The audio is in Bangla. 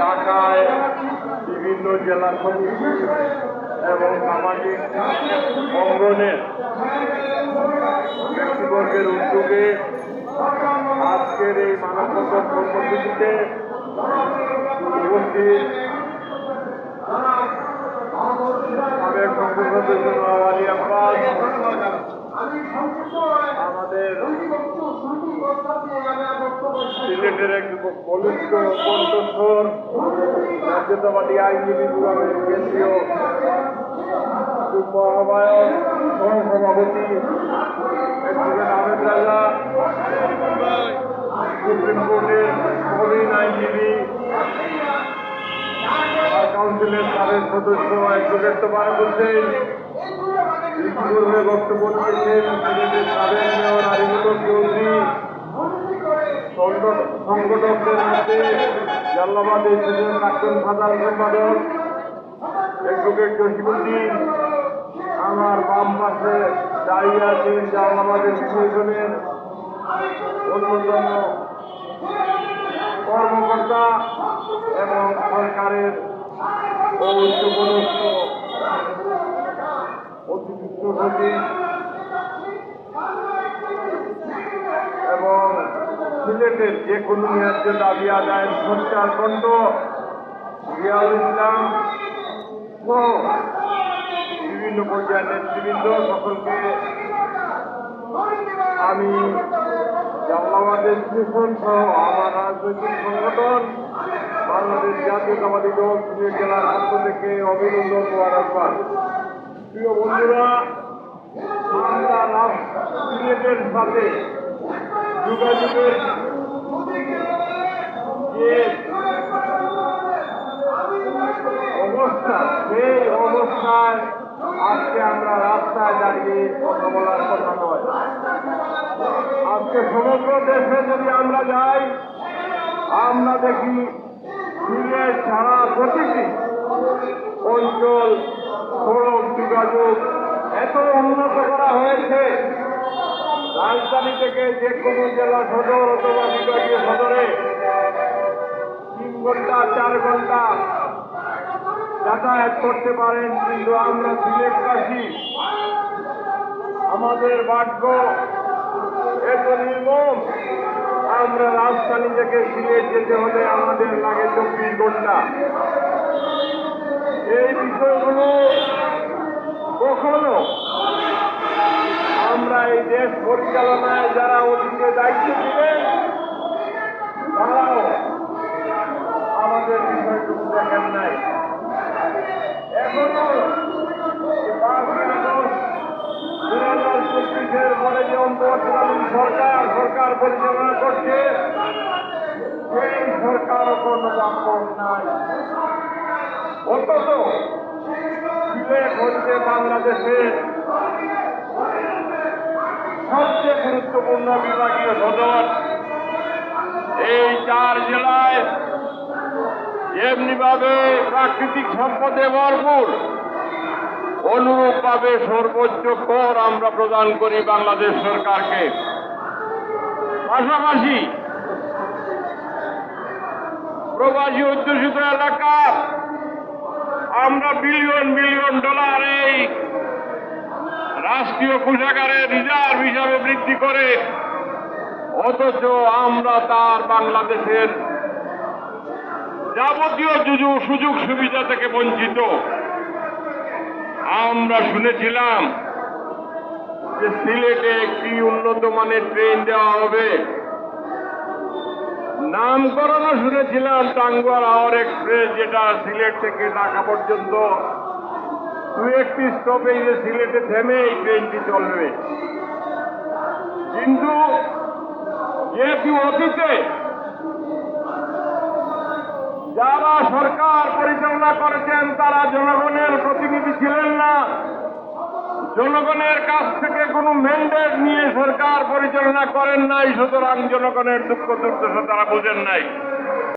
ঢাকায় বিভিন্ন জেলা সমিতি এবং সামাজিক অঙ্গনের ব্যক্তিবর্গের উদ্যোগে আজকের এই মানববন্ধন কর্মসূচিতে উপস্থিত সংসদ আমাদের সিলেটের এক বলিষ্ঠ কণ্ঠস্বর জাতীয়তাবাদী আইনজীবী ফোরামের কেন্দ্রীয় যুগ্ম আহ্বায়ক সহসভাপতি সুপ্রিম কোর্টের প্রবীণ আইনজীবী কাউন্সিলের সাবেক সদস্য অ্যাডভোকেট তোফায়েল হোসেন বিপুলভাবে বক্তব্য সিলেটের সাবেক মেয়র চৌধুরী। সংগঠকদের মধ্যে জাল্লাবাদ এসেছেন প্রাক্তন সাধারণ সম্পাদক। অ্যাডভোকেট জসিমুদ্দিন আমার বাম পাশে দাঁড়িয়ে আছেন জাল্লাবাদ অ্যাসোসিয়েশনের অন্যতম কর্মকর্তা এবং সরকারের অতিরিক্ত সচিব এবং সিলেটের যে কোনো ন্যায্য দাবি আদায়ের সোচ্চার কণ্ঠ ইসলাম সহ বিভিন্ন পর্যায়ের নেতৃবৃন্দ সকলকে আমি জামালাবাদ ইনস্টিটিউশন সহ আমার রাজনৈতিক সংগঠন, বাংলাদেশ জাতীয়তাবাদী দল সিলেট জেলার পক্ষ থেকে অভিনন্দন মোবারকবাদ প্রিয় বন্ধুরা সিলেটের সাথে যোগাযোগের যে অবস্থা, সেই অবস্থায় আজকে আমরা রাস্তায় দাঁড়িয়ে কথা বলার কথা নয়। আজকে সমগ্র দেশে যদি আমরা যাই, আমরা দেখি সিলেট ছাড়া প্রতিটি অঞ্চল, সড়ক যোগাযোগ এত উন্নত করা হয়েছে। রাজধানী থেকে যে কোনো জেলা সদর অথবা বিভাগীয় সদরে তিন ঘণ্টা, চার ঘণ্টা যাতায়াত করতে পারেন, কিন্তু আমরা সিলেটবাসী আমাদের ভাগ্য এত নির্মম, আমরা রাজধানী থেকে সিলেট যেতে হলে আমাদের লাগে চব্বিশ ঘণ্টা। এই বিষয়গুলো কখনো এই দেশ পরিচালনায় যারা অতীতে দায়িত্ব দিবেন, তারাও আমাদের বিষয়টুকু দেখেন নাই। এখনও সরকার সরকার পরিচালনা করছে, সেই সরকারও কোনো বাক্য নাই। অন্তত হচ্ছে বাংলাদেশের সবচেয়ে গুরুত্বপূর্ণ বিভাগীয় সদর এই চার জেলায় এমনিভাবে প্রাকৃতিক সম্পদে ভরপুর, অনুরূপভাবে সর্বোচ্চ কর আমরা প্রদান করি বাংলাদেশ সরকারকে। পাশাপাশি প্রবাসী অধ্যুষিত এলাকা, আমরা বিলিয়ন বিলিয়ন ডলার এই রাষ্ট্রীয় কোষাগারে রিজার্ভ হিসাবে বৃদ্ধি করে, অথচ আমরা তার বাংলাদেশের যাবতীয় সুযোগ সুবিধা থেকে বঞ্চিত। আমরা শুনেছিলাম যে সিলেটে একটি উন্নত মানের ট্রেন দেওয়া হবে। নামকরণও শুনেছিলাম টাঙ্গুয়ার আওয়ার এক্সপ্রেস, যেটা সিলেট থেকে ঢাকা পর্যন্ত দু একটি স্টপেজে সিলেটে থেমে এই ট্রেনটি চলবে। কিন্তু যেহেতু অতীতে যারা সরকার পরিচালনা করেছেন, তারা জনগণের প্রতিনিধি ছিলেন না। জনগণের কাছ থেকে কোনো ম্যান্ডেট নিয়ে সরকার পরিচালনা করেন নাই, সুতরাং জনগণের দুঃখ দুর্দশা তারা বোঝেন নাই।